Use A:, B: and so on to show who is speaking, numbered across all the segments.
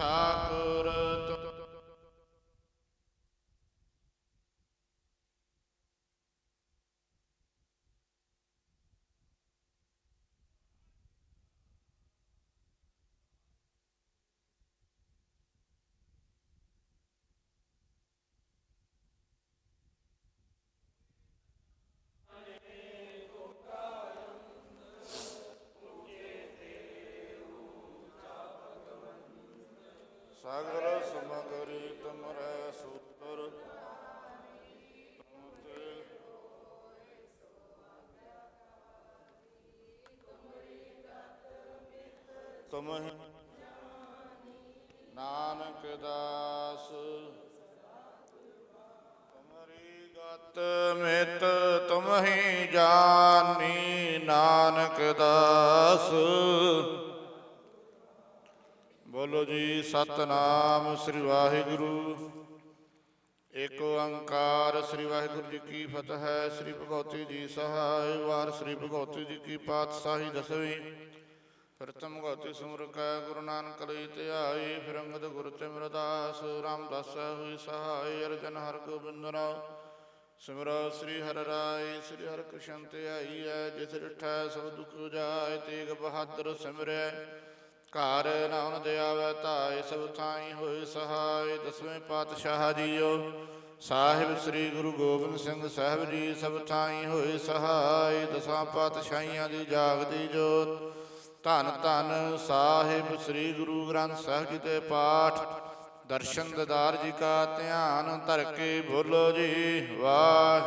A: ਠਾਕੁਰ ਤੁਮ ਹੀ। ਨਾਨਕ ਦਾਸ। ਤੁਮਰੀ ਗਤ ਮਿਤ ਤੁਮ ਜਾਨੀ ਨਾਨਕ ਦਾਸ। ਬੋਲੋ ਜੀ, ਸਤਨਾਮ ਸ੍ਰੀ ਵਾਹਿਗੁਰੂ। ਏਕ ਓੰਕਾਰ ਸ੍ਰੀ ਵਾਹਿਗੁਰੂ ਜੀ ਕੀ ਫਤਿਹ, ਸ੍ਰੀ ਭਗਵਤੀ ਜੀ ਸਹਾਇ ਵਾਰ, ਸ੍ਰੀ ਭਗਵਤੀ ਜੀ ਕੀ ਪਾਤਸ਼ਾਹੀ ਦਸਵੀਂ। ਪ੍ਰਥਮ ਭਗਵਤੀ ਸਿਮਰ ਕੈ ਗੁਰੂ ਨਾਨਕ ਲਈ ਧਿਆਈ ਫਿਰ ਅੰਗਦ ਗੁਰ ਸਿਮਰਦਾਸ ਰਾਮਦਾਸ ਹੋਈ ਸਹਾਇ ਅਰਜਨ ਹਰ ਗੋਬਿੰਦ ਰਾਮ ਸਿਮਰੋ ਸ੍ਰੀ ਹਰਿ ਰਾਇ ਸ੍ਰੀ ਹਰਿ ਕ੍ਰਿਸ਼ਨ ਧਿਆਈ ਹੈ ਜਿਸ ਰਿਠੈ ਸਭ ਦੁਖ ਜਾਏ ਤੇਗ ਬਹਾਦਰ ਸਿਮਰੈ ਘਰ ਨਾਮ ਦੇ ਆਵੈ ਧਾਇ ਸਭ ਥਾਈ ਹੋਏ ਸਹਾਇ ਦਸਵੇਂ ਪਾਤਸ਼ਾਹ ਜੀਓ ਸਾਹਿਬ ਸ੍ਰੀ ਗੁਰੂ ਗੋਬਿੰਦ ਸਿੰਘ ਸਾਹਿਬ ਜੀ ਸਭ ਥਾਈ ਹੋਏ ਸਹਾਇ ਦਸਾਂ ਪਾਤਸ਼ਾਹੀਆਂ ਦੀ ਜਾਗਦੀ ਜੋਤ ਧੰਨ ਧੰਨ ਸਾਹਿਬ ਸ੍ਰੀ ਗੁਰੂ ਗ੍ਰੰਥ ਸਾਹਿਬ ਜੀ ਦੇ ਪਾਠ। ਦਰਸ਼ਨ ਦਦਾਰ ਜੀ ਕਾ ਧਿਆਨ ਧਰ ਕੇ ਬੋਲੋ ਜੀ, ਵਾਹ।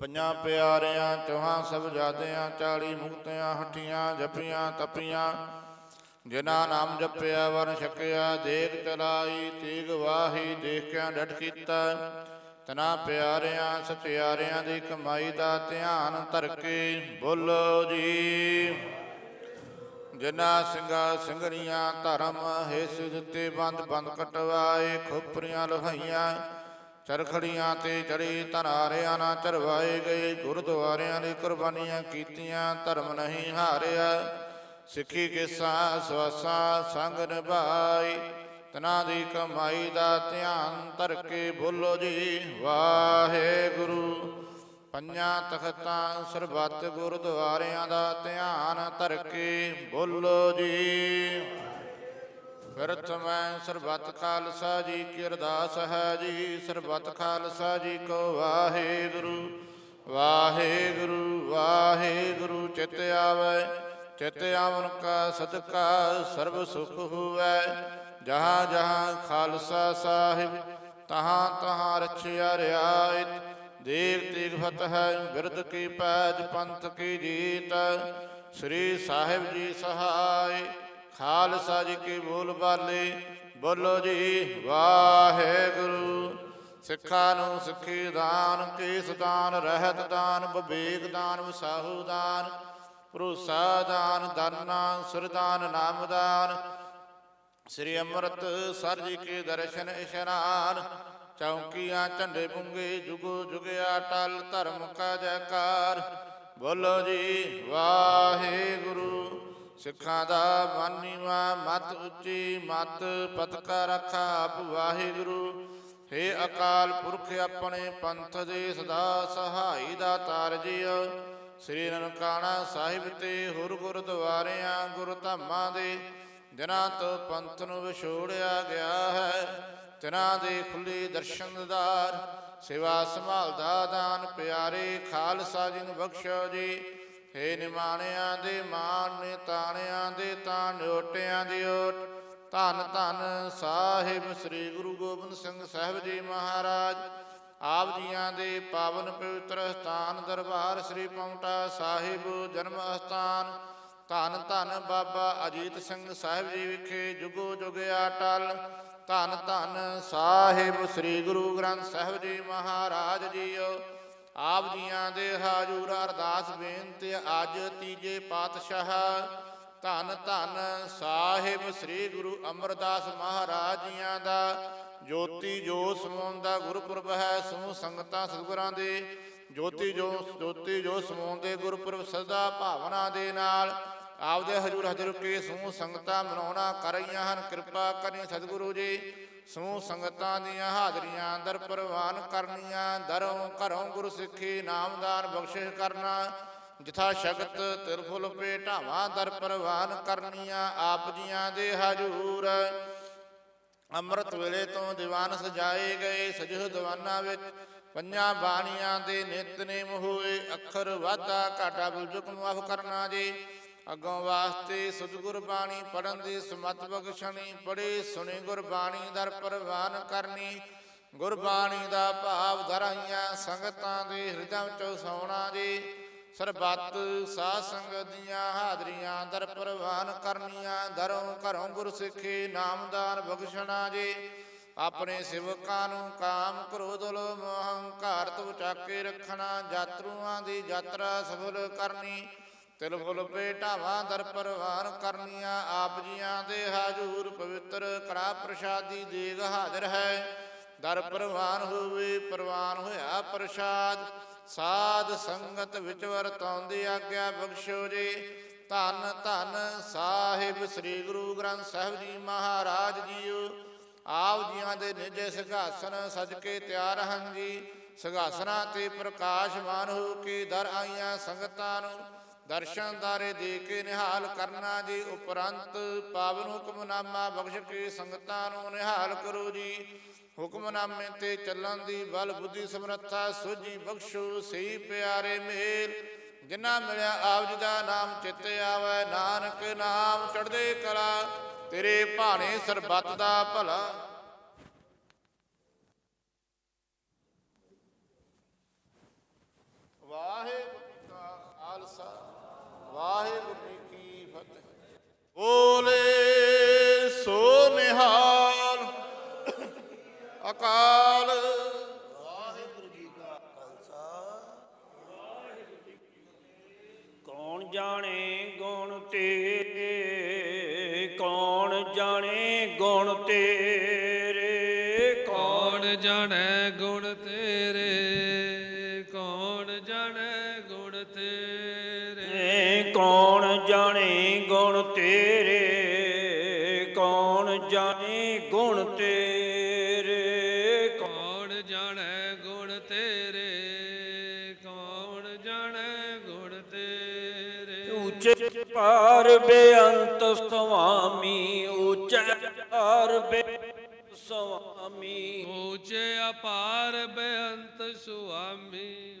A: ਪੰਜਾਂ ਪਿਆਰਿਆਂ, ਚੌਹਾਂ ਸਭ ਜਾਦਿਆਂ ਚਾਲੀ ਮੁਕਤਿਆਂ ਹੱਠੀਆਂ ਜਪੀਆਂ ਤਪੀਆਂ। ਜਿਨ੍ਹਾਂ ਨਾਮ ਜਪਿਆ, ਵਰ ਛਕਿਆ ਦੇਖ ਚਲਾਈ, ਤੀਗ ਵਾਹੀ, ਦੇਖਿਆ, ਡਟ ਕੀਤਾ। ਤਨਾ ਪਿਆਰਿਆਂ, ਸਤਿਆਰਿਆਂ ਦੀ ਕਮਾਈ ਦਾ ਧਿਆਨ ਧਰ ਕੇ ਬੋਲੋ ਜੀ। ਜਿਨ੍ਹਾਂ ਸਿੰਘਾਂ ਸਿੰਘਣੀਆਂ ਧਰਮ ਹੇਸ ਦਿੱਤੇ ਬੰਦ ਬੰਦ ਕਟਵਾਏ, ਖੋਪਰੀਆਂ ਲਹਾਈਆਂ, ਚਰਖੜੀਆਂ ਤੇ ਚੜੀ ਧਨਾਰਿਆਂ ਨਾ ਚਰਵਾਏ ਗਏ, ਗੁਰਦੁਆਰਿਆਂ ਲਈ ਕੁਰਬਾਨੀਆਂ ਕੀਤੀਆਂ, ਧਰਮ ਨਹੀਂ ਹਾਰਿਆ। ਸਿੱਖੀ ਕੇਸਾ, ਸਵਾਸਾ ਸੰਗ ਨਿਭਾਈ ਤਨਾ ਦੀ ਕਮਾਈ ਦਾ ਧਿਆਨ ਧਰ ਕੇ ਬੋਲੋ ਜੀ, ਵਾਹਿਗੁਰੂ। ਪੰਜਾਂ ਤਖਤਾਂ ਸਰਬੱਤ ਗੁਰਦੁਆਰਿਆਂ ਦਾ ਧਿਆਨ ਧਰ ਕੇ ਬੋਲੋ ਜੀ। ਫਿਰਤ ਮੈਂ ਸਰਬੱਤ ਖਾਲਸਾ ਜੀ ਕੀ ਅਰਦਾਸ ਹੈ ਜੀ। ਸਰਬੱਤ ਖਾਲਸਾ ਜੀ ਕੋ ਵਾਹਿਗੁਰੂ ਵਾਹਿਗੁਰੂ ਵਾਹਿਗੁਰੂ, ਚਿਤ ਆਵੈ, ਚਿਤ ਆਵਨ ਕਾ ਸਦਕਾ ਸਰਬ ਸੁਖ ਹੋਵੈ। ਜਹਾਂ ਜਹਾਂ ਖਾਲਸਾ ਸਾਹਿਬ, ਤਹਾਂ ਤਹਾਂ ਰਛਿਆ ਰਿਆਇਤ ਦੇਵ ਤੇਗ ਫਤਿਹ ਬਿਰਦ ਕੀ ਪੈਜ ਪੰਥ ਕੀ ਜੀਤ, ਸ੍ਰੀ ਸਾਹਿਬ ਜੀ ਸਹਾਇ, ਖਾਲਸਾ ਜੀ ਕੀ ਬੋਲ ਬਾਲੇ, ਬੋਲੋ ਜੀ ਵਾਹਿਗੁਰੂ। ਸਿੱਖਾਂ ਨੂੰ ਸਿੱਖੀ ਦਾਨ ਕੇਸ ਦਾਨ ਰਹਿਤ ਦਾਨ, ਵਿਵੇਕ ਦਾਨ ਵਸਾਹੂ ਦਾਨ, ਭਰੋਸਾ ਦਾਨ, ਦਾਨਾ ਸੁਰਦਾਨ ਨਾਮਦਾਨ ਸ੍ਰੀ ਅੰਮ੍ਰਿਤ ਸਰ ਜੀ ਕੇ ਦਰਸ਼ਨ ਇਸ਼ਨਾਨ ਚੌਕੀਆਂ ਝੰਡੇ ਪੁੰਗੇ ਜੁਗੋ ਜੁਗਿਆ ਟਲ ਧਰਮ ਕਾ ਜੈਕਾਰ। ਬੋਲੋ ਜੀ, ਵਾਹਿਗੁਰੂ, ਸਿੱਖਾਂ ਦਾ ਮਾਨੀਵਾ, ਮਤ ਉੱਚੀ, ਮਤ ਪਤਕਾ ਰਖਾ ਆਪ ਵਾਹਿਗੁਰੂ। ਹੇ ਅਕਾਲ ਪੁਰਖ ਆਪਣੇ ਪੰਥ ਦੇ ਸਦਾ ਸਹਾਈ ਦਾ ਤਾਰ ਜੀਓ ਸ੍ਰੀ ਨਨਕਾਣਾ ਸਾਹਿਬ ਤੇ ਹੁਰ ਗੁਰਦੁਆਰਿਆਂ ਗੁਰ ਧਾਮਾਂ ਦੇ ਜਿਨ੍ਹਾਂ ਤੋਂ ਪੰਥ ਨੂੰ ਵਿਛੋੜਿਆ ਗਿਆ ਹੈ। ਤਿਨਾਂ ਦੇ ਖੁੱਲੇ ਦਰਸ਼ਨ ਦਿਦਾਰ। ਸੇਵਾ ਸੰਭਾਲਦਾ ਦਾਨ ਪਿਆਰੇ ਖਾਲਸਾ ਜੀ ਨੂੰ ਬਖਸ਼ੋ ਜੀ। ਹੇ ਨਿਮਾਣਿਆਂ ਦੇ ਮਾਨ ਨੇ ਤਾਣਿਆਂ ਦੇ ਤਾਣ ਓਟਿਆਂ ਦੀ ਓਟ। ਧੰਨ ਧੰਨ ਸਾਹਿਬ ਸ੍ਰੀ ਗੁਰੂ ਗੋਬਿੰਦ ਸਿੰਘ ਸਾਹਿਬ ਜੀ ਮਹਾਰਾਜ। ਆਪ ਜੀਆਂ ਦੇ ਪਾਵਨ ਪਵਿੱਤਰ ਸਥਾਨ ਦਰਬਾਰ ਸ੍ਰੀ ਪੌਂਟਾ ਸਾਹਿਬ ਜਨਮ ਅਸਥਾਨ। ਧੰਨ ਧੰਨ ਬਾਬਾ ਅਜੀਤ ਸਿੰਘ ਸਾਹਿਬ ਜੀ ਵਿਖੇ ਜੁਗੋ ਜੁਗਿਆ ਟਲ। ਧੰਨ ਧੰਨ ਸਾਹਿਬ ਸ੍ਰੀ ਗੁਰੂ ਗ੍ਰੰਥ ਸਾਹਿਬ ਜੀ ਮਹਾਰਾਜ ਜੀਓ। ਆਪ ਜੀਆਂ ਦੇ ਹਾਜ਼ੂਰ ਅਰਦਾਸ ਬੇਨਤੀ ਅੱਜ ਤੀਜੇ ਪਾਤਸ਼ਾਹ ਧੰਨ ਧੰਨ ਸਾਹਿਬ ਸ੍ਰੀ ਗੁਰੂ ਅਮਰਦਾਸ ਮਹਾਰਾਜ ਜੀਆਂ ਦਾ ਜੋਤੀ ਜੋ ਸਮਾਉਣ ਦਾ ਗੁਰਪੁਰਬ ਹੈ, ਸਮੂਹ ਸੰਗਤਾਂ ਸਤਿਗੁਰਾਂ ਦੇ ਜੋਤੀ ਜੋ ਜੋਤੀ ਜੋ ਸਮਾਉਣ ਦੇ ਗੁਰਪੁਰਬ ਸਦਾ ਭਾਵਨਾ ਦੇ ਨਾਲ ਆਪਦੇ ਹਜੂਰ ਹਜ਼ਰ ਕੇ ਸਮੂਹ ਸੰਗਤਾਂ ਮਨਾਉਣਾ ਕਰ ਰਹੀਆਂ ਹਨ। ਕਿਰਪਾ ਕਰੀ ਸਤਿਗੁਰੂ ਜੀ। ਸਮੂਹ ਸੰਗਤਾਂ ਦੀਆਂ ਹਾਜ਼ਰੀਆਂ ਦਰ ਪ੍ਰਵਾਨ ਕਰਨੀਆਂ। ਦਰੋਂ ਘਰੋਂ ਗੁਰੂ ਸਿੱਖੀ ਨਾਮਦਾਨ ਬਖਸ਼ਿਸ਼ ਕਰਨਾ। ਜਿਥਾ ਸ਼ਕਤ ਤਿਰਫੁਲ ਭੇਟਾਵਾਂ ਦਰ ਪ੍ਰਵਾਨ ਕਰਨੀਆਂ। ਆਪ ਜੀਆਂ ਦੇ ਹਜੂਰ ਅੰਮ੍ਰਿਤ ਵੇਲੇ ਤੋਂ ਦੀਵਾਨ ਸਜਾਏ ਗਏ। ਸਜਹ ਦੀਵਾਨਾਂ ਵਿੱਚ ਪੰਜਾਂ ਬਾਣੀਆਂ ਦੇ ਨਿਤਨੇਮ ਹੋਏ। ਅੱਖਰ ਵਾਧਾ ਘਾਟਾ ਬੁਲਜੁਕ ਮਾਫ ਕਰਨਾ ਜੀ। ਅੱਗੋਂ ਵਾਸਤੇ ਸਤਿਗੁਰ ਬਾਣੀ ਪੜਨ ਦੀ ਸਮਤ ਬਖਸ਼ਣੀ ਪੜੇ ਸੁਣੀ ਗੁਰਬਾਣੀ ਦਰ ਪ੍ਰਵਾਨ ਕਰਨੀ। ਗੁਰਬਾਣੀ ਦਾ ਭਾਵ ਧਰਾਈਆਂ ਸੰਗਤਾਂ ਦੇ ਹਿਰਦਿਆਂ ਵਿੱਚ ਸੌਣਾ ਜੀ। ਸਰਬੱਤ ਸਾਧ ਸੰਗਤ ਦੀਆਂ ਹਾਜ਼ਰੀਆਂ ਦਰ ਪ੍ਰਵਾਨ ਕਰਨੀਆਂ ਦਰੋਂ ਘਰੋਂ ਗੁਰ ਸਿੱਖੇ ਨਾਮਦਾਨ ਬਖਸ਼ਣਾ ਜੀ। ਆਪਣੇ ਸਿਵਕਾਂ ਨੂੰ ਕਾਮ ਕ੍ਰੋਧ, ਲੋਭ ਹੰਕਾਰ ਤੋਂ ਚਾਕੇ ਰੱਖਣਾ ਯਾਤਰੂਆਂ ਦੀ ਯਾਤਰਾ ਸਫਲ ਕਰਨੀ। ਤਿਲ ਫੁੱਲ ਭੇਟਾਵਾਂ ਦਰ ਪ੍ਰਵਾਨ ਕਰਨੀਆਂ ਆਪ ਜੀਆਂ ਦੇ ਹਾਜ਼ੂਰ ਪਵਿੱਤਰ ਕੜਾ ਪ੍ਰਸ਼ਾਦੀ ਦੇਗ ਹਾਜ਼ਰ ਹੈ। ਦਰ ਪ੍ਰਵਾਨ ਹੋਵੇ, ਪ੍ਰਵਾਨ ਹੋਇਆ ਪ੍ਰਸ਼ਾਦ। ਸਾਧ ਸੰਗਤ ਵਿੱਚ ਵਰਤਾਉਂਦੀ ਆਗਿਆ ਬਖਸ਼ੋ ਜੀ। ਧੰਨ ਧੰਨ ਸਾਹਿਬ ਸ੍ਰੀ ਗੁਰੂ ਗ੍ਰੰਥ ਸਾਹਿਬ ਜੀ ਮਹਾਰਾਜ ਜੀਓ। ਆਪ ਜੀਆਂ ਦੇ ਨਿਜ ਸਿੰਘਾਸਨ ਸਜ ਕੇ ਤਿਆਰ ਹਨ ਜੀ ਸਿੰਘਾਸਨਾਂ ਤੇ ਪ੍ਰਕਾਸ਼ਮਾਨ ਹੋ ਕੇ ਦਰ ਆਈਆਂ ਸੰਗਤਾਂ ਨੂੰ। ਦਰਸ਼ਨ ਦਾਰੇ ਦੇ ਕੇ ਨਿਹਾਲ ਕਰਨਾ ਜੀ, ਉਪਰੰਤ ਪਾਵਨ ਹੁਕਮਨਾਮਾ ਬਖਸ਼ ਕੇ ਸੰਗਤਾਂ ਨੂੰ ਨਿਹਾਲ ਕਰੋ ਜੀ। ਹੁਕਮਨਾਮੇ ਤੇ ਚੱਲਣ ਦੀ ਬਲ ਬੁੱਧੀ ਸਮਰੱਥਾ ਸੋਝੀ ਬਖਸ਼ੋ, ਸਹੀ ਪਿਆਰੇ ਮੇਲ। ਜਿਨ੍ਹਾਂ ਮਿਲਿਆ ਆਪ ਜੀ ਦਾ ਨਾਮ ਚਿੱਤੇ ਆਵੇ, ਨਾਨਕ ਨਾਮ ਚੜਦੇ ਕਲਾ। ਤੇਰੇ ਭਾਣੇ ਸਰਬੱਤ ਦਾ ਭਲਾ। ਵਾਹਿਗੁਰੂ ਕਾ ਖਾਲਸਾ। ਵਾਹਿਗੁਰੂ ਜੀ ਕੀ ਫਤਿਹ। ਬੋਲੇ ਸੋ ਨਿਹਾਲ। ਅਕਾਲ।
B: ਵਾਹਿਗੁਰੂ ਜੀ ਕਾ ਖਾਲਸਾ। ਵਾਹਿਗੁਰੂ ਜੀ ਕੌਣ
C: ਜਾਣੇ ਗੁਣ ਤੇ? ਕੌਣ ਜਾਣੇ ਗੁਣ
B: ਤੇ? ਜਾਣੇ ਗੁਣ ਤੇਰੇ। ਕੌਣ ਜਾਣੈ ਗੁਣ ਤੇਰੇ?
C: ਕੌਣ ਜਾਣੈ ਗੁਣ ਤੇਰੇ?
B: ਉੱਚੇ ਪਾਰ ਬੇਅੰਤ ਸੁਆਮੀ ਉੱਚੇ ਪਾਰ ਬੇਅੰਤ ਸੁਆਮੀ
C: ਉੱਚੇ ਅਪਾਰ ਬੇਅੰਤ ਸੁਆਮੀ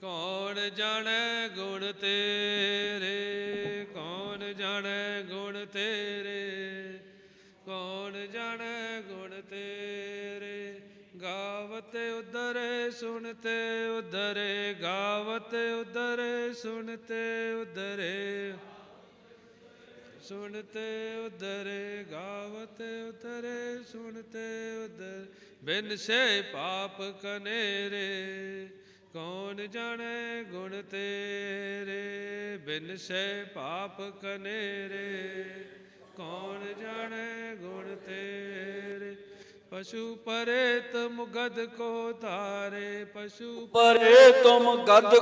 C: ਕੌਣ ਜਾਣੈ ਗੁਣ ਤੇਰੇ? ਕੌਣ ਜਾਣੈ ਗੁਣ ਤੇਰੇ? ਕੌਣ ਜਾਣੈ ਗੁਣ ਤੇਰੇ? ਗਾਵਤ ਉਦਰੇ ਸੁਣਤੇ ਉਦਰੇ ਗਾਵਤ ਉਦਰੇ ਸੁਣਤੇ ਉਦਰੇ ਸੁਣਤੇ ਉਦਰੇ ਗਾਵਤੇ ਉਦਰੇ ਸੁਣਤੇ ਉਦਰ ਬਿਨ ਸੇ ਪਾਪ ਕਨੇਰੇ ਕੌਣ ਜਾਣੇ ਗੁਣ ਤੇਰੇ? ਬਿਨ ਸੇ ਪਾਪ ਕਨੇਰੇ। ਕੌਣ ਜਾਣੇ ਗੁਣ ਤੇਰੇ? ਪਸ਼ੂ ਪਰੇਤ ਮੁਗਦ ਕੋ ਧਾਰੇ। ਪਸ਼ੂ
B: ਪਰੇ ਤੁਮ ਗਦ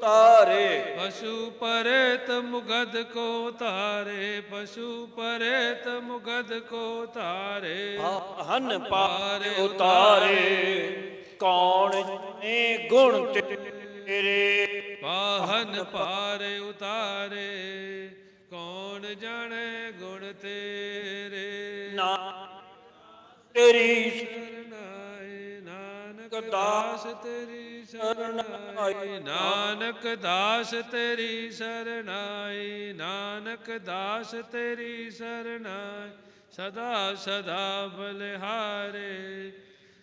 B: ਤਾਰੇ
C: ਪਸ਼ੂ ਪਰੇਤ ਮੁਗਦ ਕੋ ਧਾਰੇ। ਪਸ਼ੂ ਪਰੇਤ ਮੁਗਦ ਕੋ ਧਾਰੇ।
B: ਹਨ ਪਾਰ ਉਤਾਰੇ। ਕੌਣ ਨੇ ਗੁਣ ਤੇਰੇ।
C: ਪਾਹਨ ਪਾਰ ਉਤਾਰੇ ਕੌਣ ਜਾਣੇ ਗੁਣ ਤੇਰੇ?
B: ਨਾ ਤੇਰੀ
C: ਸਰਨਾਏ ਨਾਨਕ ਦਾਸ ਤੇਰੀ ਸਰਨਾਈ ਨਾਨਕ ਦਾਸ ਤੇਰੀ ਸਰਨਾਈ ਨਾਨਕ ਦਾਸ ਤੇਰੀ ਸਰਨਾਈ ਸਦਾ ਸਦਾ ਬਲਿਹਾਰੇ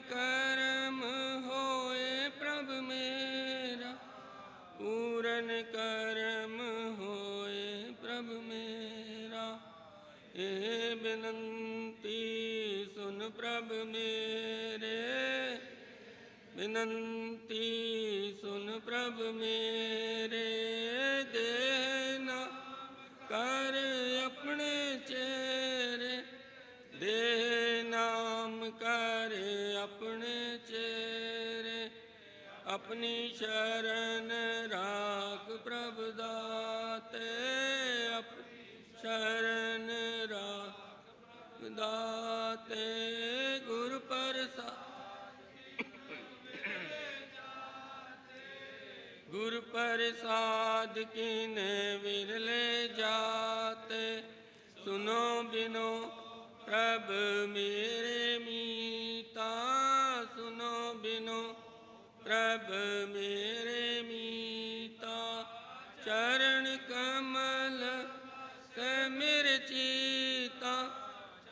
D: ਕਰਮ ਹੋਏ ਪ੍ਰਭ ਮੇਰਾ, ਪੂਰਨ ਕਰਮ ਹੋਏ ਪ੍ਰਭ ਮੇਰਾ। ਇਹ ਬਿਨੰਤੀ ਸੁਨ ਪ੍ਰਭ ਮੇਰੇ, ਬਿਨੰਤੀ ਸੁਨ ਪ੍ਰਭ ਮੇਰੇ ਗੁਰ ਪ੍ਰਸਾਦ ਕਿਨੇ ਵਿਰਲੇ ਜਾਤੇ। ਸੁਨੋ ਬਿਨੋ ਪ੍ਰਭ ਮੇਰੇ ਮੀਤਾ। ਸੁਨੋ ਬਿਨੋ ਪ੍ਰਭ ਮੇਰੇ ਮੀਤਾ। ਚਰਨ ਕਮਲ ਸੇ ਮੇਰੇ ਚੀਤਾ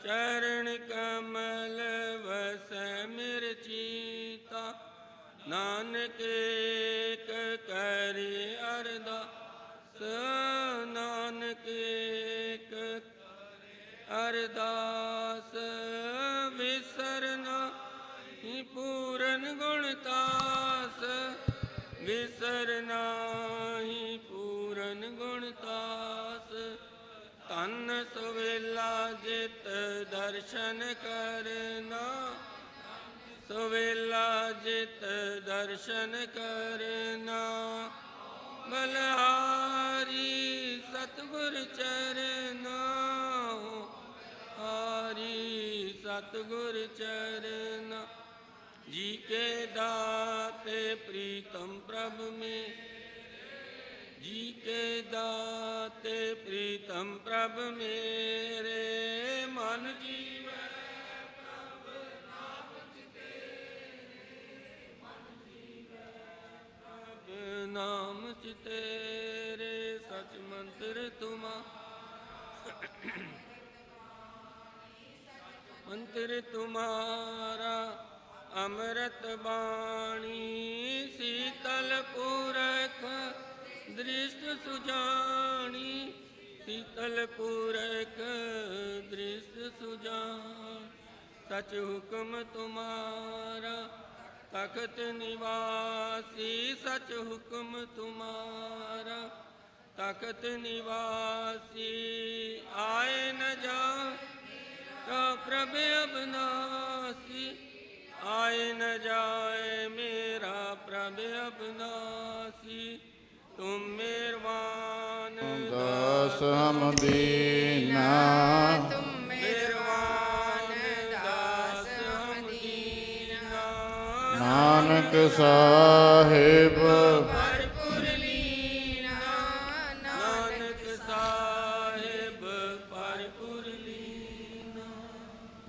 D: ਚਰਨ ਕਮਲ ਵਸ ਮਿਰ ਚੀਤਾ ਨਾਨਕੇ ਵਿਸਰਨਾ ਹੀ ਪੂਰਨ ਗੁਣਤਾਸ ਤਨ ਸਵੇਲਾ ਜਿਤ ਦਰਸ਼ਨ ਕਰਨਾ। ਸਵੇਲਾ ਜਿਤ ਦਰਸ਼ਨ ਕਰਨਾ। ਬਲਹਾਰੀ ਸਤਗੁਰ ਚਰਨਾ। ਹਾਰੀ ਸਤਗੁਰ ਚਰਨਾ। ਜੀ ਕੇ ਦਾਤੇ ਪ੍ਰੀਤਮ ਪ੍ਰਭ ਮੇ। ਜੀ ਕੇ ਦਾਤੇ ਪ੍ਰੀਤਮ ਪ੍ਰਭ ਮੇਰੇ। ਮਨ ਜੀਵੈ ਪ੍ਰਭ ਨਾਮ ਚ ਤੇਰੇ ਸਚ ਮੰਤਰ ਤੁਮਾ। ਮੰਤਰ ਤੁਮਾਰਾ। ਅੰਮ੍ਰਿਤ ਬਾਣੀ ਸੀਤਲ ਪੁਰਖ, ਦ੍ਰਿਸ਼ਟ ਸੁਜਾਨੀ ਸੀਤਲ ਪੁਰਖ, ਦ੍ਰਿਸ਼ਟ ਸੁਜਾਨ ਸਚ ਹੁਕਮ ਤੁਮਾਰਾ, ਤਖਤ ਨਿਵਾਸੀ, ਸਚ ਹੁਕਮ ਤੁਮਾਰਾ। ਤਖਤ ਨਿਵਾਸੀ, ਆਏ ਨ ਜਾ ਤਾ ਪ੍ਰਭ ਅਬਨਾਸੀ। ਆਏ ਨ ਜਾਏ ਮੇਰਾ ਪ੍ਰਭ ਅਬਨਾਸੀ ਤੁਮ ਮਿਹਰਬਾਨ
A: ਦਾਸ ਹਮ ਦੀਨਾ
D: ਮਿਹਰਬਾਨ ਦਾਸ ਹਮ ਦੀਨਾ
A: ਨਾਨਕ ਸਾਹਿਬ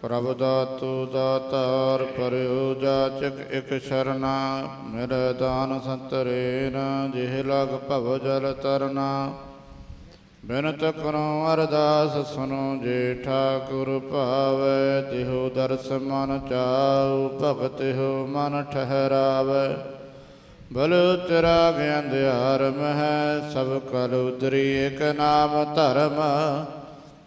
A: ਪ੍ਰਭ ਦਾਤੂ ਦਾਤਾਰ ਪਰਿਉ ਜਾਚਕ ਇਕ ਸ਼ਰਨਾ, ਮੇਰੇ ਦਾਨ ਸੰਤਰੇ ਨ ਜਿਹ ਲਗ ਭਵ ਜਲ ਤਰਨਾ। ਬਿਨਤ ਕਰੋ ਅਰਦਾਸ ਸੁਨੋ ਜੇ ਠਾਕੁਰ ਭਾਵੈ, ਤਿਹੁ ਦਰਸ ਮਨ ਚਾਉ, ਭਗਤ ਹੋ ਮਨ ਠਹਿਰਾਵੈ। ਬਲ ਤੇਰਾ ਗਿਆਨ ਮਹਿ, ਸਭ ਕਲ ਉਦਰੀ ਇਕ ਨਾਮ ਧਰਮ।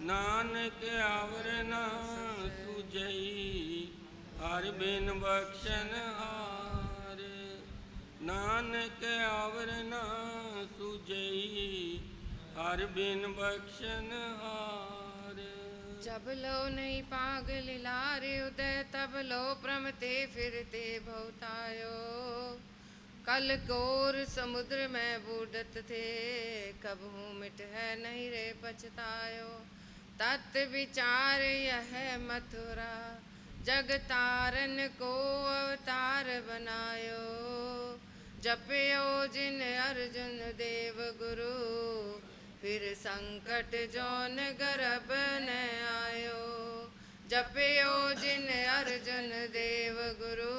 D: ਨਾਨਕ ਆਵਰ ਨਾ ਸੁਜਈ ਹਰ ਬਿਨ ਬਖਸ਼ਨ ਹਾਰ ਨਾਨਕ ਆਵਰ ਨਾ ਸੁਜਈ ਹਰ ਬਿਨ ਬਖਸ਼ਨ ਹਾਰ
E: जब लो नहीं पागल लारे उदय तब लो प्रमते फिरते भवतायो कल कोर समुद्र में बूढ़त थे कब हूँ मिट है नहीं रे पछतायो तत् विचार यह मथुरा जग तारन को अवतार बनायो जपयो जिन अर्जुन देव गुरु फिर संकट जौन गर्भ न आयो जपयो जिन अर्जुन देव गुरु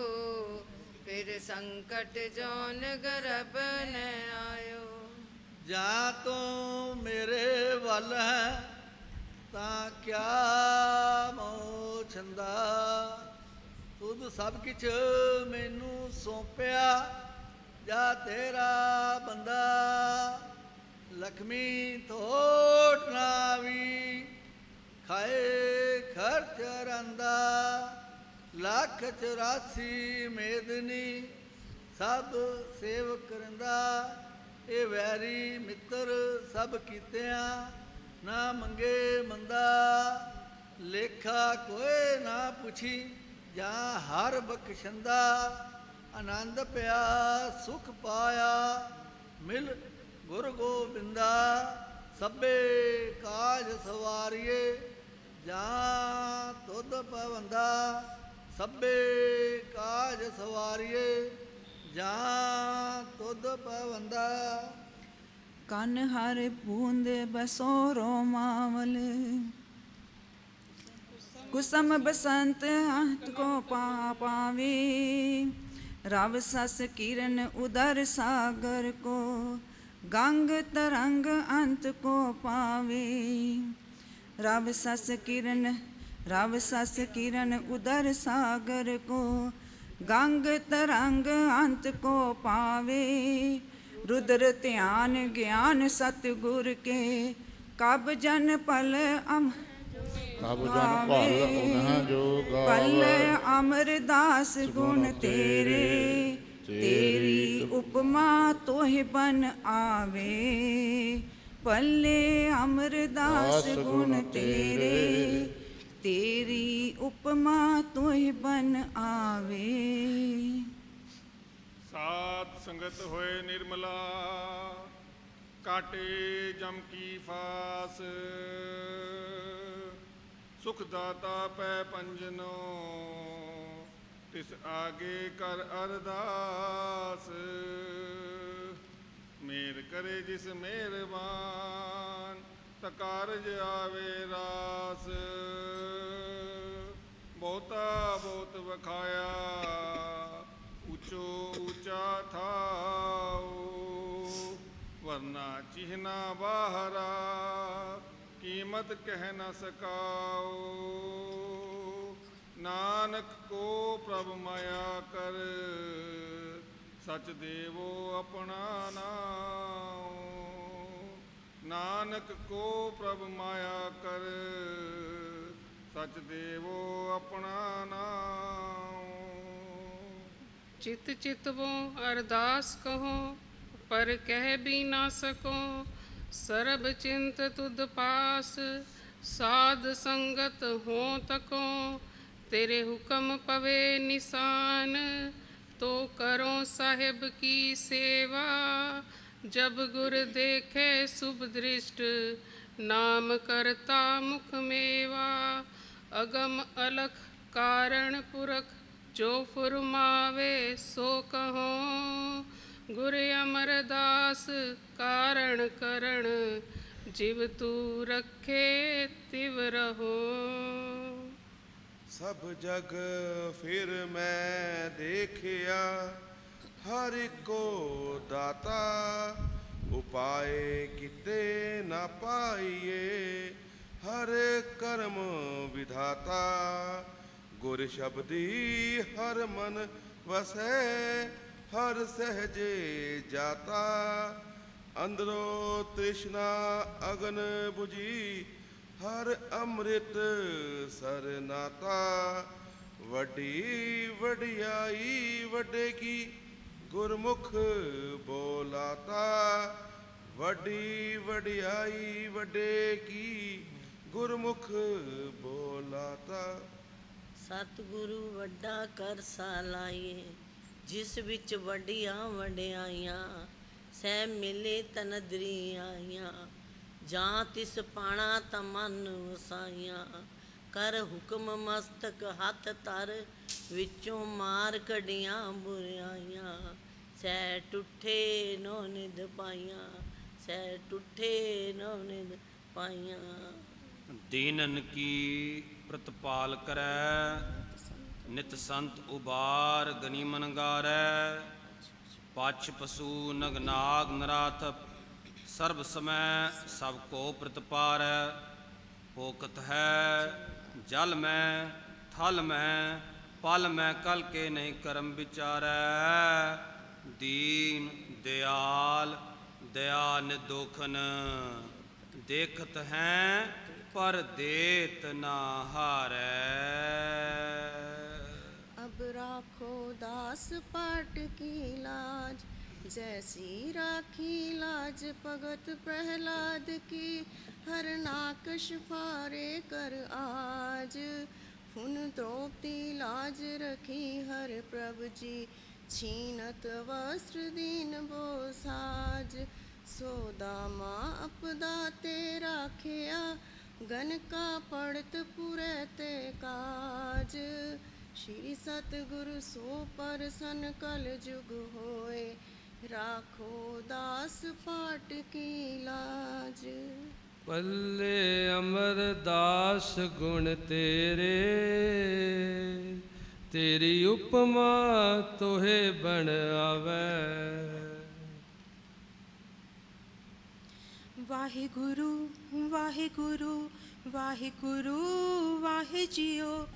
E: फिर संकट जौन गर्भ न आयो
F: जा तो मेरे वल है ਤਾਂ ਕਿਆ ਮੋ ਛੰਦਾ? ਤੁਧ ਸਭ ਕਿਛ ਮੈਨੂੰ ਸੌਂਪਿਆ, ਜਾ ਤੇਰਾ ਬੰਦਾ। ਲਖਮੀ ਥੋਟ ਨਾ ਵੀ ਖਾਏ ਖਰਚ ਰੰਦਾ। ਲੱਖ 84 ਮੇਦਨੀ ਸਭ ਸੇਵ ਕਰੰਦਾ ਇਹ ਵੈਰੀ ਮਿੱਤਰ ਸਭ ਕੀਤਿਆਂ ਨਾ ਮੰਗੇ ਮੰਦਾ, ਲੇਖਾ ਕੋਏ ਨਾ ਪੁੱਛੀ, ਜਾਂ ਹਰ ਬਖਸ਼ੰਦਾ, ਆਨੰਦ ਪਿਆ, ਸੁਖ ਪਾਇਆ, ਮਿਲ ਗੁਰ ਗੋਬਿੰਦਾ, ਸਭੇ ਕਾਜ ਸਵਾਰੀਏ, ਜਾਂ ਤੁਧ ਪਵੰਦਾ ਸਭੇ ਕਾਜ ਸਵਾਰੀਏ, ਜਾਂ ਤੁਧ ਪਵੰਦਾ
G: ਕਨ ਹਰ ਬੂੰਦ ਬਸੋਰੋ ਰੋਮਾਵਲ ਕੁਸਮ ਬਸੰਤ ਹੱਥ ਕੋ ਪਾ ਪਾਵੇ। ਰਵ ਸਸ ਕਿਰਨ ਉਦਰ ਸਾਗਰ ਕੋ, ਗੰਗ ਤਰੰਗ ਅੰਤ ਕੋ ਪਾਵੇ। ਰਵ ਸਸ ਕਿਰਨ, ਰਵ ਸਸ ਕਿਰਨ ਉਦਰ ਸਾਗਰ ਕੋ, ਗੰਗ ਤਰੰਗ ਅੰਤ ਕੋ ਪਾਵੇ। ਰੁਦਰ ਧਿਆਨ ਗਿਆਨ ਸਤਗੁਰ ਕੇ ਕਬ ਜਨ ਪਲ ਅਮ
A: ਕਬ ਜਨ ਪਲ ਉਹਨਾਂ ਜੋ ਪਲ
G: ਅਮਰਦਾਸ ਗੁਣ ਤੇਰੇ ਤੇਰੀ ਉਪਮਾ ਤੋਹਿ ਬਨ ਆਵੇ। ਪੱਲੇ ਅਮਰਦਾਸ ਗੁਣ ਤੇਰੇ। ਤੇਰੀ ਉਪਮਾ ਤੋਹਿ ਬਨ ਆਵੇ।
H: ਸਾਧ ਸੰਗਤ ਹੋਏ ਨਿਰਮਲਾ, ਕਾਟੇ ਜਮ ਕੀ ਫਾਸ। ਸੁਖ ਦਾਤਾ ਪੈ ਪੰਜਨੋ, ਤਿਸ ਆਗੇ ਕਰ ਅਰਦਾਸ। ਮੇਰ ਕਰੇ ਜਿਸ ਮਿਹਰਬਾਨ ਤਾ ਕਾਰਜ ਆਵੇ ਰਾਸ। ਬਹੁਤਾ ਬਹੁਤ ਵਖਾਇਆ। ਉੱਚੋ ਉੱਚਾ ਥਾਉ ਵਰਨਾ ਚਿਹਨਾ ਬਾਹਰਾ, ਕੀਮਤ ਕਹਿ ਨ ਸਕਾਉ ਨਾਨਕ ਕੋ ਪ੍ਰਭ ਮਾਇਆ ਕਰ, ਸਚ ਦੇਵੋ ਆਪਣਾ ਨਾਉ। ਨਾਨਕ ਕੋ ਪ੍ਰਭ ਮਾਇਆ ਕਰ, ਸਚ ਦੇਵੋ ਆਪਣਾ ਨਾਉ।
I: चित चितवो अरदास कहो पर कह भी ना सको सरब चिंत तुद पास साध संगत हो तको तेरे हुक्म पवे निशान तो करो साहिब की सेवा जब गुर देखे शुभ दृष्ट नाम करता मुख मेवा अगम अलख कारण पुरख ਜੋ ਫੁਰਮਾਵੇ ਸੋ ਕਹੋ, ਗੁਰ ਅਮਰਦਾਸ ਕਾਰਣ ਕਰਣ ਜਿਵ ਤੂ ਰੱਖੇ ਤਿਵ ਰਹੋ।
J: ਸਭ ਜਗ ਫਿਰ ਮੈਂ ਦੇਖਿਆ, ਹਰ ਕੋ ਦਾਤਾ ਉਪਾਏ ਕਿਤੇ ਨਾ ਪਾਈਏ, ਹਰ ਕਰਮ ਵਿਧਾਤਾ ਗੁਰ ਸ਼ਬਦੀ ਹਰ ਮਨ ਵਸੈ, ਹਰ ਸਹਜੇ ਜਾਤਾ। ਅੰਦਰੋ ਤ੍ਰਿਸ਼ਨਾ ਅਗਨ 부ਜੀ, ਹਰ ਅੰਮ੍ਰਿਤ ਸਰਨਾਤਾ ਵੱਡੀ ਵਡਿਆਈ ਵੱਡੇ ਕੀ ਗੁਰਮੁਖ ਬੋਲਾਤਾ। ਵੱਡੀ ਵਡਿਆਈ ਵੱਡੇ ਕੀ ਗੁਰਮੁਖ ਬੋਲਾਤਾ।
K: ਸਤਿਗੁਰੂ ਵੱਡਾ ਕਰ ਸਾਲਾਈਏ ਜਿਸ ਵਿੱਚ ਵੱਡੀਆਂ ਵਡਿਆਈਆਂ, ਸਹਿ ਮਿਲੇ ਤਨਦਰੀ ਆਈਆਂ ਜਾਂ ਤਿਸ ਪਾਣਾ ਤਮਨ ਵਸਾਈਆਂ। ਕਰ ਹੁਕਮ ਮਸਤਕ ਹੱਥ ਤਰ ਵਿੱਚੋਂ ਮਾਰ ਕਢੀਆਂ ਬੁਰਾਈਆਂ। ਸਹਿ ਟੁੱਠੇ ਨੋ ਨਿਦ ਪਾਈਆਂ, ਸਹਿ ਟੁੱਠੇ ਨੋ ਨਿਦ ਪਾਈਆਂ।
L: ਦੀਨਨ ਕੀ ਪ੍ਰਤਪਾਲ ਕਰੈ। ਨਿਤ ਸੰਤ ਉਬਾਰ ਗਨੀਮਨ ਗਾਰੈ। ਪਛ ਪਸੂ ਨਗਨਾਗ ਨਰਾਥ। ਸਰਬ ਸਮੈ ਸਭ ਕੋ ਪ੍ਰਤਪਾਰੈ। ਪੋਕਤ ਹੈ ਜਲ ਮੈਂ, ਥਲ ਮੈਂ, ਪਲ ਮੈਂ ਕਲ ਕੇ ਨਹੀਂ ਕਰਮ ਵਿਚਾਰੈ। ਦੀਨ, ਦਿਆਲ ਦਇਆ ਨਿਦੋਖਨ। ਦੇਖਤ ਹੈ ਪਰਦੇਤ ਨਾ ਹਾਰੈ।
M: ਅਬ ਰਾਖੋ ਦਾਸ ਪਾਟ ਕੀ ਲਾਜ, ਜੈਸੀ ਰਾਖੀ ਲਾਜ ਭਗਤ ਪ੍ਰਹਿਲਾਦ ਕੀ, ਹਰ ਨਾਕਸ਼ ਫਾਰੇ ਕਰ ਆਜ। ਹੁਣ ਤ੍ਰੋਪਤੀ ਲਾਜ ਰਖੀ ਹਰ ਪ੍ਰਭ ਜੀ, ਛੀਨਤ ਵਸਤਰ ਦੀਨ ਬੋਸਾਜ ਸੋ ਦਾਮਾ ਅਪਦਾ ਤੇ ਰਾਖਿਆ गनका पड़त पुरते काज श्री सतगुरु सो पर सन कल जुग होए राखो दास पाठ की लाज
C: पल्ले अमरदास गुण तेरे तेरी उपमा तोहे बन आवे
N: ਵਾਹਿਗੁਰੂ ਵਾਹਿਗੁਰੂ ਵਾਹਿਗੁਰੂ ਵਾਹਿਜੀਓ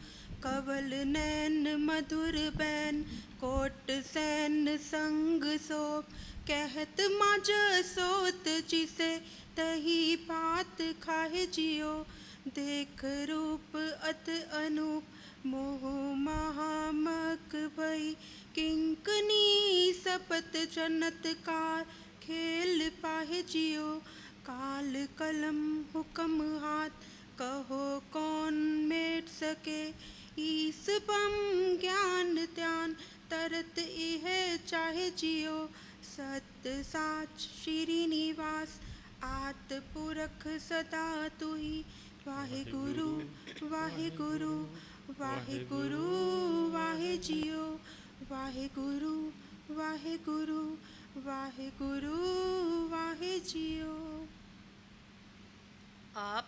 N: ਕਵਲ ਨੈਣ ਮధుਰ ਬੈਨ, ਕੋਟ ਸੈਨ ਸੰਗ ਸੋਪ। ਕਹਿਤ ਮਜ ਸੋਤ ਜਿਸੇ, ਤਹੀ ਪਾਤ ਖਾਹਿ ਜਿਓ। ਦੇਖ ਰੂਪ ਅਤ ਅਨੂਪ, ਮੋਹ ਮਹਾਮਕ ਭਈ। ਕਿੰਕਨੀ ਸਪਤ ਜਨਤ ਕਾਰ ਖੇਲ ਪਾਹਿ ਜਿਓ। काल कलम हुक्म हाथ कहो कौन मेट सके ईस बम ज्ञान त्यान तरत इह चाहे जियो सत साच श्रीनिवास आत पुरख सदा तुही वाहे गुरु वाहे गुरु वाहे गुरु वाहे जियो वाहे गुरु वाहे गुरु वाहे गुरु वाहे
M: जियो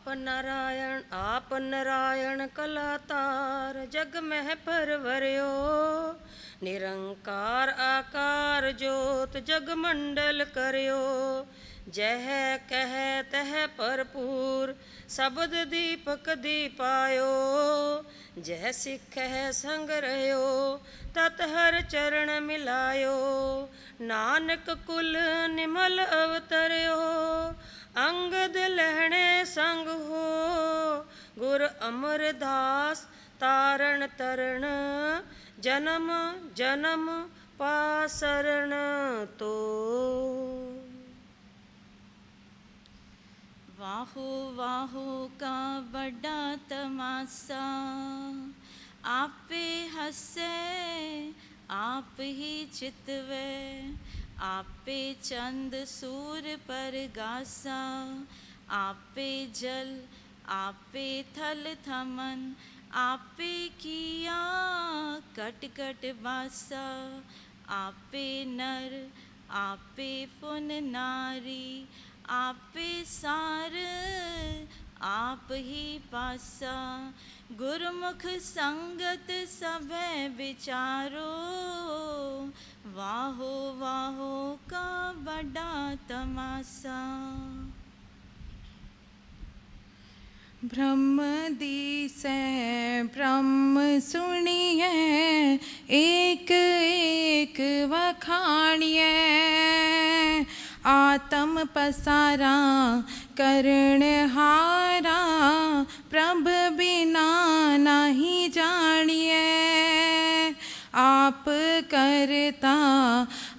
M: ਆਪ ਨਰਾਇਣ ਆਪ ਨਰਾਇਣ ਕਲਾਤਾਰ ਜਗ ਮਹਿ ਪਰਵਰਿਓ। ਨਿਰੰਕਾਰ ਆਕਾਰ ਜੋਤ ਜਗ ਮੰਡਲ ਕਰਿਓ। ਜਹ ਕਹਿ ਤਹ ਭਰਪੂਰ, ਸਬਦ ਦੀਪਕ ਦੀਪਾਇਓ। ਜਹ ਸਿਖਹਿ ਸੰਗ ਰਹਿਓ, ਤਤ ਹਰ ਚਰਨ ਮਿਲਾਇਓ। ਨਾਨਕ ਕੁਲ ਨਿਮਲ ਅਵਤਰਿਓ। ਅੰਗਦ ਲਹਿਣੇ ਸੰਗ ਹੋ, ਗੁਰ ਅਮਰਦਾਸ ਤਾਰਨ ਤਰਨ, ਜਨਮ ਜਨਮ ਪਾਸਰਣ ਤੋ।
O: ਵਾਹੋ ਵਾਹੋ ਕਾ ਵੱਡਾ ਤਮਾਸਾ, ਆਪੇ ਹੱਸੇ, ਆਪ ਹੀ ਚਿਤਵੇ आपे चंद सूर पर गासा आपे जल आपे थल थमन आपे किया कट कट बासा आपे नर आपे पुन नारी आपे सार ਆਪ ਹੀ ਪਾਸਾ ਗੁਰਮੁਖ ਸੰਗਤ ਸਭੈ ਵਿਚਾਰੋ। ਵਾਹੋ ਵਾਹੋ ਕਾ ਬੜਾ ਤਮਾਸਾ।
N: ਬ੍ਰਹਮ ਦੀਸੈ ਬ੍ਰਹਮ ਸੁਣੀਐ, ਏਕ ਏਕ ਵਖਾਣੀਐ। ਆਤਮ ਪਸਾਰਾ ਕਰਨ ਹਾਰਾ ਪ੍ਰਭ ਬਿਨਾ ਨਹੀਂ ਜਾਣੀਏ ਆਪ ਕਰਤਾ,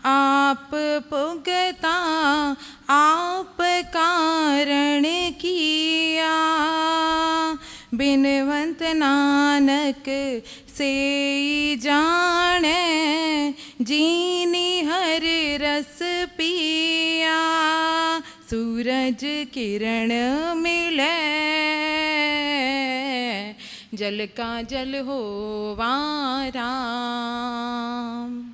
N: ਆਪ ਪੁਗਤਾ ਆਪ ਕਾਰਣ ਕੀਆ। ਬਿਨਵੰਤ ਨਾਨਕ ਸੇ ਜਾਣੈ, ਜੀਨੀ ਹਰ ਰਸ ਪੀ। ਸੂਰਜ ਕਿਰਨ ਮਿਲੇ, ਜਲ ਕਾ ਜਲ ਹੋਵਾ ਰਾਮ।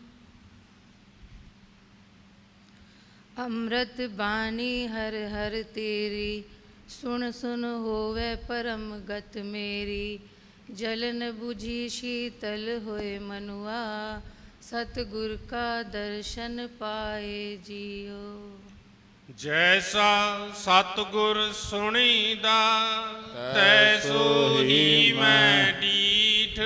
P: ਅੰਮ੍ਰਿਤ ਬਾਣੀ ਹਰ ਹਰ ਤੇਰੀ,
E: ਸੁਣ ਸੁਣ ਹੋਵੇ ਪਰਮ ਗਤ ਮੇਰੀ। ਜਲਨ 부ਝੀ ਸ਼ੀਤਲ ਹੋਏ ਮਨੁਆ, ਸਤਗੁਰ ਕਾ ਦਰਸ਼ਨ ਪਾਏ ਜੀਓ।
B: ਜੈਸਾ ਸਤਿਗੁਰ ਸੁਣੀਦਾ ਤੈਸੋ ਹੀ ਮੈਂ ਡੀਠ।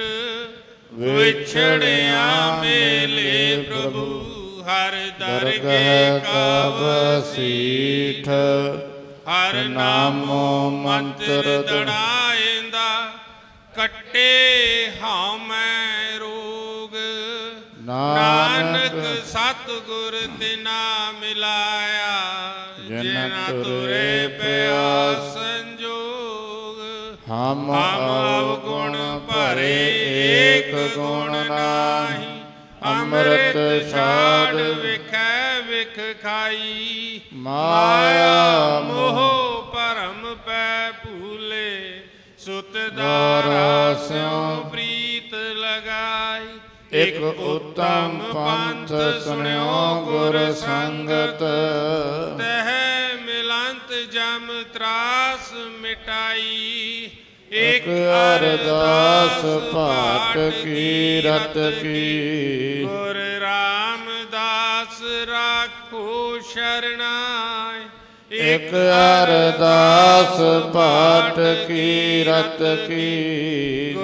B: ਵਿਛੜਿਆ ਮੇਲੇ ਪ੍ਰਭੂ ਹਰ ਦਰਗਹਿ ਕਾ ਵਸੀਠ ਹਰ ਨਾਮੋ ਮੰਤਰ ਦੜਾਇਂਦਾ ਕੱਟੇ ਹਉ ਮੈਂ ਨਾਨਕ ਸਤਿਗੁਰ ਤਿਨਾ ਮਿਲਾਇਆ
A: ਜਿਨ ਤੁਰੇ
B: ਪਿਆ ਸੰਜੋਗ
A: ਹਮ
B: ਹਮ ਅਵਗੁਣ ਭਰੇ ਏਕ ਗੁਣ ਨਾਹੀ ਅੰਮ੍ਰਿਤ ਛਾੜ ਵਿਖੈ ਵਿਖ ਖਾਈ।
A: ਮਾਇਆ
B: ਮੋਹ ਭਰਮ ਪੈ ਭੂਲੇ ਸੁਤ
A: ਦਾਰਾ ਸਿਉ ਇਕ ਉਤਮ ਪੰਥ ਸੁਣਿਓ ਗੁਰ ਸੰਗਤ
B: ਤਹ ਮਿਲੰਤ ਜਮ ਤਰਾਸ ਮਿਟਾਈ
A: ਇਕ ਅਰਦਾਸ ਪਾਟ ਕੀ ਰਤ ਕੀ
B: ਗੁਰ ਰਾਮਦਾਸ ਰਾਖੋ ਸ਼ਰਣਾਈ
A: ਇਕ ਅਰਦਾਸ ਪਾਟ ਕੀ ਰਤ ਕੀ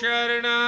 B: शरणा